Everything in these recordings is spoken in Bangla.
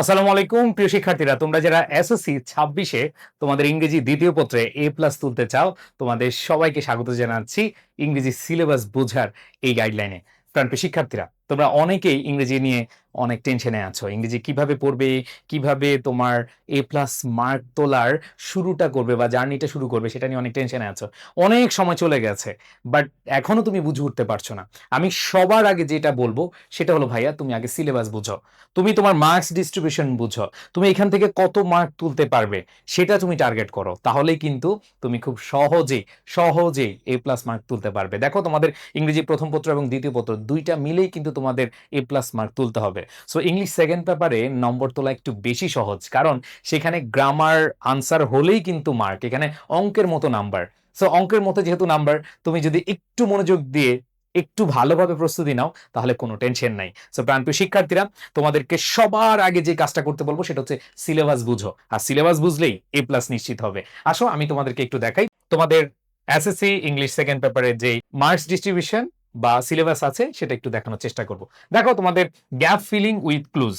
আসসালামু আলাইকুম, প্রিয় শিক্ষার্থীরা। তোমরা যারা এসএসসি ছাব্বিশে তোমাদের ইংরেজি দ্বিতীয় পত্রে এ প্লাস তুলতে চাও, তোমাদের সবাইকে স্বাগত জানাচ্ছি ইংরেজি সিলেবাস বোঝার এই গাইডলাইনে প্রাণ প্রিয় শিক্ষার্থীরা তোমরা অনেকেই ইংরেজি নিয়ে অনেক টেনশনে আছো। ইংরেজি কীভাবে পড়বে, কীভাবে তোমার এ প্লাস মার্ক তোলার শুরুটা করবে বা জার্নিটা শুরু করবে, সেটা নিয়ে অনেক টেনশনে আছো। অনেক সময় চলে গেছে বাট এখনও তুমি বুঝে উঠতে পারছ না। আমি সবার আগে যেটা বলব, সেটা হলো, ভাইয়া, তুমি আগে সিলেবাস বুঝো। তুমি তোমার মার্কস ডিস্ট্রিবিউশন বুঝো। তুমি এখান থেকে কত মার্ক তুলতে পারবে, সেটা তুমি টার্গেট করো। তাহলেই কিন্তু তুমি খুব সহজেই সহজেই এ প্লাস মার্ক তুলতে পারবে। দেখো, তোমাদের ইংরেজি প্রথম পত্র এবং দ্বিতীয় পত্র দুইটা মিলেই কিন্তু তোমাদের এ প্লাস মার্ক তুলতে হবে। সো ইংলিশ সেকেন্ড পেপারে নম্বর তোলা একটু বেশি সহজ, কারণ সেখানে গ্রামার আনসার হলেই কিন্তু মার্ক এখানে অঙ্কের মতো নাম্বার সো অঙ্কের মতো যেহেতু নাম্বার তুমি যদি একটু মনোযোগ দিয়ে একটু ভালোভাবে প্রস্তুতি নাও, তাহলে কোনো টেনশন নাই। সো প্রাণপ্রিয় শিক্ষার্থীরা, তোমাদেরকে সবার আগে যে কাজটা করতে বলব, সেটা হচ্ছে সিলেবাস বুঝো। আর সিলেবাস বুঝলেই এ প্লাস নিশ্চিত হবে। আসো, আমি তোমাদেরকে একটু দেখাই। তোমাদের এসএসসি ইংলিশ সেকেন্ড পেপারের যে মার্কস ডিস্ট্রিবিউশন বা সিলেবাস আছে, সেটা একটু দেখানোর চেষ্টা করব। দেখো তোমাদের gap filling with clues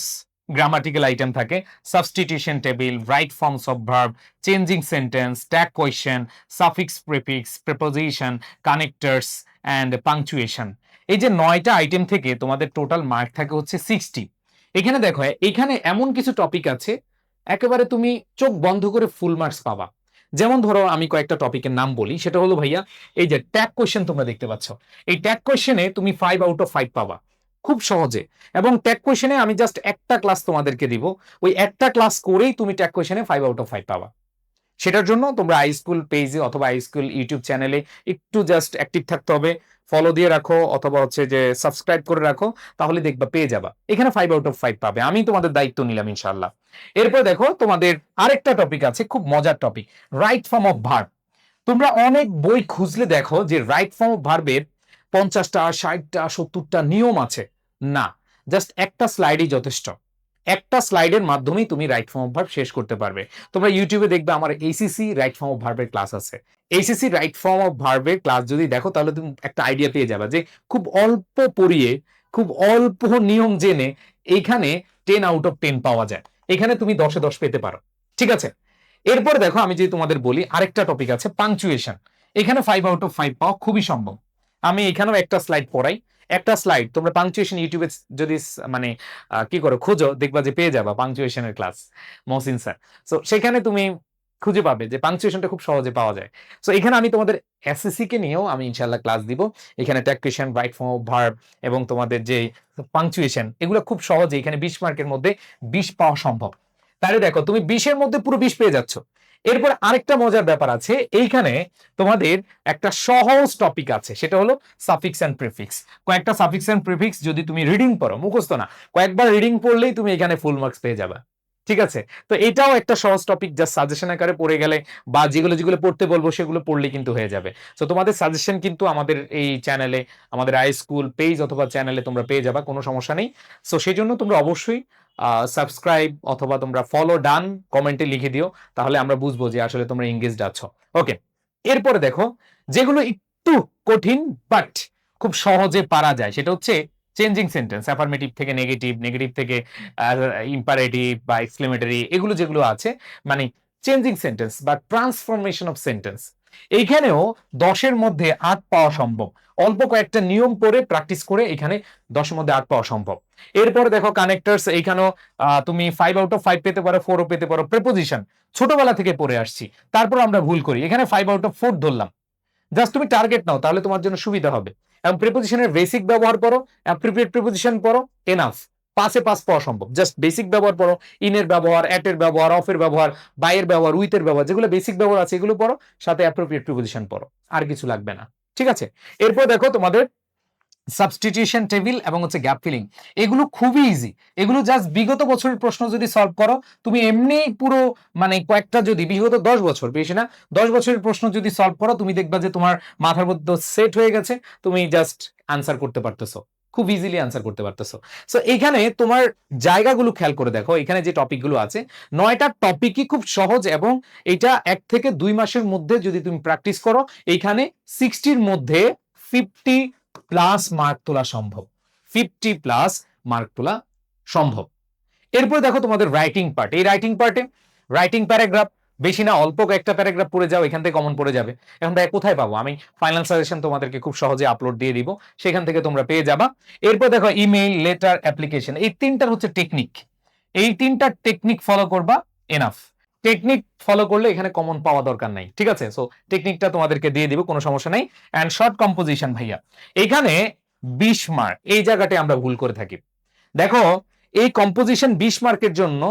grammatical item থাকে substitution table right forms of verb changing sentence tag question suffix prefix preposition connectors and punctuation এই যে নয়টা আইটেম থেকে তোমাদের টোটাল মার্ক থাকে হচ্ছে সিক্সটি এখানে দেখো, এখানে এমন কিছু টপিক আছে, একেবারে তুমি চোখ বন্ধ করে ফুল মার্কস পাবা। যেমন ধরো আমি কয়েকটা টপিকের নাম বলি, সেটা হলো ভাইয়া, এই যে ট্যাগ কোয়েশ্চেন তোমরা দেখতে পাচ্ছ। এই ট্যাগ কোয়েশ্চেনে তুমি ফাইভ আউট অফ ফাইভ পাবা, খুব সহজে। এবং ট্যাগ কোয়েশনে আমি জাস্ট একটা ক্লাস তোমাদেরকে দিব, ওই একটা ক্লাস করেই তুমি ট্যাগ কোয়েশ্চেনে ফাইভ আউট অফ ফাইভ পাবা। সেটার জন্য তোমরা আই স্কুল পেজে অথবা আই স্কুল ইউটিউব চ্যানেলে একটু জাস্ট অ্যাক্টিভ থাকতে হবে। ফলো দিয়ে রাখো অথবা হচ্ছে যে সাবস্ক্রাইব করে রাখো, তাহলে দেখবা পেয়ে যাবা। এখানে ফাইভ আউট অফ ফাইভ পাবে। আমি তোমাদের দায়িত্ব নিলাম ইনশাল্লাহ এরপর দেখো তোমাদের আরেকটা টপিক আছে, খুব মজার topic right form of verb তোমরা অনেক বই খুঁজলে দেখো যে রাইট ফর্ম অফ ভার্বের পঞ্চাশটা, ষাটটা, সত্তরটা নিয়ম আছে। না জাস্ট একটা স্লাইডই যথেষ্ট। একটা স্লাইডের মাধ্যমেই তুমি রাইট ফর্ম অফ ভার্ব শেষ করতে পারবে। তোমরা ইউটিউবে দেখবে আমার এইসিসি রাইট ফর্ম অফ ভার্বের ক্লাস আছে। এইসিসি রাইট ফর্ম অফ ভার্বের ক্লাস যদি দেখো, তাহলে তুমি একটা আইডিয়া পেয়ে যাবে যে খুব অল্প পড়িয়ে, খুব অল্প নিয়ম জেনে এইখানে টেন আউট অফ টেন পাওয়া যায়। এখানে তুমি দশে দশ পেতে পারো। ঠিক আছে? এরপর দেখো আমি যদি তোমাদের বলি, আরেকটা টপিক আছে পাংচুয়েশন এখানে ফাইভ আউট অফ ফাইভ পাওয়া খুবই সম্ভব। আমি এখানেও একটা স্লাইড পড়াই। একটা স্লাইড তোমরা পাংচুয়েশন ইউটিউবে যদি মানে কি করো, খুঁজো, দেখবা যে পেয়ে যাবা পাংচুয়েশনের ক্লাস মহসিন স্যার সো সেখানে তুমি খুঁজে পাবে যে পাংচুয়েশনটা খুব সহজে পাওয়া যায়। সো এখানে আমি তোমাদের এসএসসি কে নিয়েও আমি ইনশাল্লাহ ক্লাস দিব। এখানে ট্যাক্টেশন রাইট ফর্ম ভার্ব এবং তোমাদের যে পাংচুয়েশন এগুলো খুব সহজে এখানে বিশ মার্কের মধ্যে বিশ পাওয়া সম্ভব। তাহলে দেখো, তুমি বিশের মধ্যে পুরো বিশ পেয়ে যাচ্ছ। এরপর আরেকটা মজার ব্যাপার আছে, এইখানে তোমাদের একটা সহজ টপিক আছে, সেটা হলো সাফিক্স অ্যান্ড প্রিফিক্স কয়েকটা সাফিক্স অ্যান্ড প্রিফিক্স যদি তুমি রিডিং পড়ো, মুখস্থ না, কয়েকবার রিডিং পড়লেই তুমি এখানে ফুল মার্কস পেয়ে যাবে। ঠিক আছে? তো এটাও একটা সহজ টপিক যা সাজেশন আকারে পড়ে গেলে বা যেগুলো যেগুলো পড়তে বলব সেগুলো পড়লে কিন্তু হয়ে যাবে। তো তোমাদের সাজেশন কিন্তু আমাদের এই চ্যানেলে আমাদের আই স্কুল পেজ অথবা চ্যানেলে তোমরা পেয়ে যাবা, কোনো সমস্যা নেই। সো সেই জন্য তোমরা অবশ্যই সাবস্ক্রাইব অথবা তোমরা ফলো ডান কমেন্টে লিখে দিও, তাহলে আমরা বুঝব যে আসলে তোমরা এঙ্গেজড আছো। ওকে এরপরে দেখো, যেগুলো একটু কঠিন বাট খুব সহজে পারা যায়, সেটা হচ্ছে চেঞ্জিং সেন্টেন্স অ্যাফার্মেটিভ থেকে নেগেটিভ নেগেটিভ থেকে ইম্পারেটিভ বা এক্সক্লেমেটরি এগুলো যেগুলো আছে মানে চেঞ্জিং সেন্টেন্স বা ট্রান্সফরমেশন অফ সেন্টেন্স এইখানেও দশের মধ্যে আট পাওয়া সম্ভব। অল্প কয়েকটা নিয়ম পড়ে প্র্যাকটিস করে এখানে দশের মধ্যে আট পাওয়া সম্ভব। এরপরে দেখো কানেক্টরস এইখানেও তুমি ফাইভ আউট অফ ফাইভ পেতে পারো ফোরও পেতে পারো প্রেপোজিশন ছোটবেলা থেকে পড়ে আসছি। তারপর আমরা ভুল করি। এখানে ফাইভ আউট অফ ফোর ধরলাম। জাস্ট তুমি টার্গেট নাও, তাহলে তোমার জন্য সুবিধা হবে। প্রিপোজিশনের বেসিক ব্যবহার করো অ্যাপ্রিপিয়েট প্রিপোজিশন পড়ো এনাফ পাসে পাস পাওয়া সম্ভব। জাস্ট বেসিক ব্যবহার পড়ো ইনের ব্যবহার অ্যাটের ব্যবহার অফের ব্যবহার বাইয়ের ব্যবহার উইথের ব্যবহার, যেগুলো বেসিক ব্যবহার আছে এগুলো পড়ো, সাথে অ্যাপ্রোপ্রিয়েট প্রিপোজিশন পড়ো, আর কিছু লাগবে না। ঠিক আছে? এরপর দেখো তোমাদের সাবস্টিটিউশন টেবিল এবং হচ্ছে গ্যাপ ফিলিং এগুলো খুবই ইজি এগুলো জাস্ট বিগত বছরের প্রশ্ন যদি সলভ করো, তুমি এমনি পুরো মানে কয়েকটা যদি, বিগত দশ বছর, বেশি না, দশ বছরের প্রশ্ন যদি সলভ করো, তুমি দেখবা যে তোমার মাথার মধ্যে সেট হয়ে গেছে, তুমি জাস্ট আনসার করতে পারতেছো। খুব ইজিলি আনসার করতে পারতেছো। সো এখানে তোমার জায়গাগুলো খেয়াল করে দেখো, এখানে যে টপিকগুলো আছে, নয়টা টপিকই খুব সহজ এবং এটা এক থেকে দুই মাসের মধ্যে যদি তুমি প্র্যাকটিস করো এইখানে সিক্সটির মধ্যে ফিফটি প্লাস মার্ক তোলা সম্ভব। ফিফটি প্লাস মার্ক তোলা সম্ভব। এরপর দেখো তোমাদের রাইটিং পার্ট এই রাইটিং পার্টে রাইটিং প্যারাগ্রাফ বেশি না, অল্প একটা প্যারাগ্রাফ পড়ে যাও, এখান থেকে কমন পড়ে যাবে। এখন তাই কোথায় পাবো? আমি ফাইনাল সাজেশন তোমাদেরকে খুব সহজে আপলোড দিয়ে দিব। সেখান থেকে তোমরা পেয়ে যাবা। এরপর দেখো ইমেইল লেটার অ্যাপ্লিকেশন এই তিনটার হচ্ছে টেকনিক এই তিনটা টেকনিক ফলো করবা এনাফ টেকনিক ফলো করলে এখানে কমন পাওয়া দরকার নাই, ঠিক আছে? সো টেকনিকটা তোমাদেরকে দিয়ে দিব, কোনো সমস্যা নাই। অ্যান্ড শর্ট কম্পোজিশন ভাইয়া, এখানে বিশ মার্ক এই জায়গাতে আমরা ভুল করে থাকি। দেখো, এই কম্পোজিশন বিশ মার্কের জন্য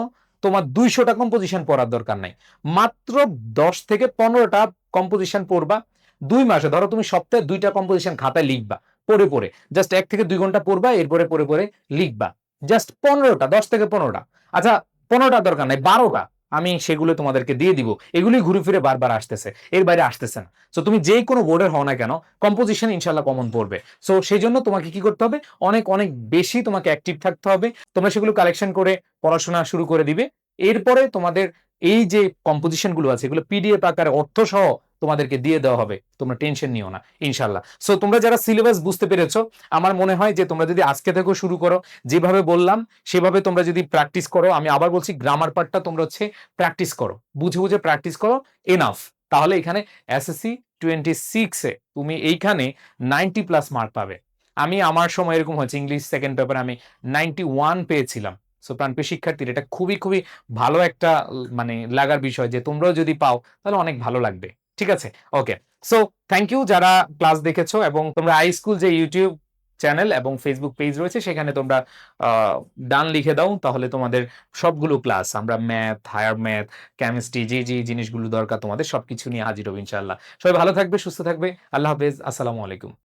তোমার দুইশোটা কম্পোজিশন পড়ার দরকার নাই। মাত্র দশ থেকে পনেরোটা কম্পোজিশন পড়বা, দুই মাসে, ধরো তুমি সপ্তাহে দুইটা কম্পোজিশন খাতায় লিখবা, পড়ে পড়ে জাস্ট এক থেকে দুই ঘণ্টা পড়বা, এরপরে পড়ে পড়ে লিখবা জাস্ট পনেরোটা, দশ থেকে পনেরোটা। আচ্ছা পনেরোটা দরকার নাই, বারোটা আমি সেগুলো তোমাদেরকে দিয়ে দিব। এগুলি ঘুরে ফিরে বারবার আসতেছে। এর বাইরে আসতেছে না। সো তুমি যে কোনো বোর্ডের হও না কেন কম্পোজিশন ইনশাল্লাহ কমন পড়বে। সো সেই জন্য তোমাকে কি করতে হবে? অনেক অনেক বেশি তোমাকে অ্যাক্টিভ থাকতে হবে। তোমরা সেগুলো কালেকশন করে পড়াশোনা শুরু করে দিবে। এরপরে তোমাদের এই যে কম্পোজিশনগুলো আছে, এগুলো পিডিএফ আকারে অর্থ সহ তোমাদেরকে দিয়ে দেওয়া হবে। তোমরা টেনশন নিও না ইনশাল্লাহ সো তোমরা যারা সিলেবাস বুঝতে পেরেছ, আমার মনে হয় যে তোমরা যদি আজকে থেকেও শুরু করো, যেভাবে বললাম, সেভাবে তোমরা যদি প্র্যাকটিস করো, আমি আবার বলছি গ্রামার পার্টটা তোমরা হচ্ছে প্র্যাকটিস করো। বুঝে বুঝে প্র্যাকটিস করো এনাফ তাহলে এখানে এসএসসি টোয়েন্টি সিক্সে তুমি এইখানে নাইনটি প্লাস মার্ক পাবে। আমি আমার সময় এরকম হয়েছে ইংলিশ সেকেন্ড পেপারে আমি নাইনটি ওয়ান পেয়েছিলাম। সো প্রাণপ্রিয় শিক্ষার্থীর, এটা খুবই খুবই ভালো একটা মানে লাগার বিষয় যে তোমরাও যদি পাও, তাহলে অনেক ভালো লাগবে। ঠিক আছে? ওকে সো থ্যাংক ইউ যারা ক্লাস দেখেছ এবং তোমরা আই স্কুল যে ইউটিউব চ্যানেল এবং ফেসবুক পেজ রয়েছে, সেখানে তোমরা ডান লিখে দাও, তাহলে তোমাদের সবগুলো ক্লাস আমরা ম্যাথ হায়ার ম্যাথ কেমিস্ট্রি যে যে জিনিসগুলো দরকার তোমাদের, সবকিছু নিয়ে হাজির হব ইনশাল্লাহ সবাই ভালো থাকবে, সুস্থ থাকবে, আল্লাহ হাফেজ, আসসালামু আলাইকুম।